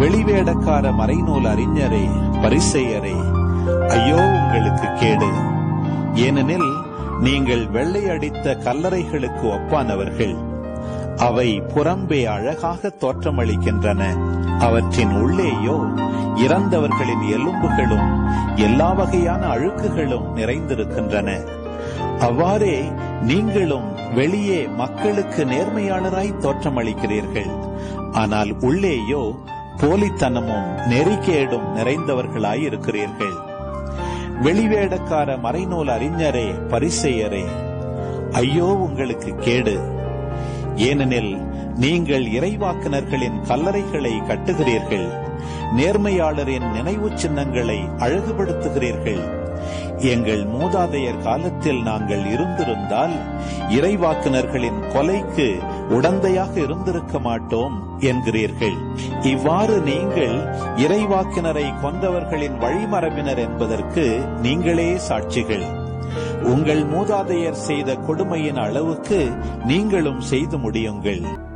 வெளிவேடக்கார மறைநூல் அறிஞரே பரிசெயரே ஐயோ உங்களுக்கு கேடு. ஏனெனில் நீங்கள் வெள்ளை அடித்த கல்லறைகளுக்கு ஒப்பானவர்கள். அவை புறம்பே அழகாக தோற்றமளிக்கின்றன. அவற்றின் உள்ளேயோ இறந்தவர்களின் எலும்புகளும் எல்லா வகையான அழுக்குகளும் நிறைந்திருக்கின்றன. அவ்வாறே நீங்களும் வெளியே மக்களுக்கு நேர்மையாளராய் தோற்றமளிக்கிறீர்கள். ஆனால் உள்ளேயோ போலித்தனமும் நெறிகேடும் நிறைந்தவர்களாய் இருக்கிறீர்கள் வெளிவேடக்கார மறைநூல் அறிஞரே பரிசெயரே ஐயோ உங்களுக்கு கேடு. ஏனெனில் நீங்கள் இறைவாக்கினர்களின் கல்லறைகளை கட்டுகிறீர்கள் நேர்மையாளரின் நினைவு சின்னங்களை அழகுபடுத்துகிறீர்கள். எங்கள் மூதாதையர் காலத்தில் நாங்கள் இருந்திருந்தால் இறைவாக்கினர்களின் கொலைக்கு உடந்தையாக இருந்திருக்க மாட்டோம் என்கிறீர்கள். இவ்வாறு நீங்கள் இறைவாக்கினரை கொன்றவர்களின் வழிமரபினர் என்பதற்கு நீங்களே சாட்சிகள். உங்கள் மூதாதையர் செய்த கொடுமையின் அளவுக்கு நீங்களும் செய்து முடியுங்கள்.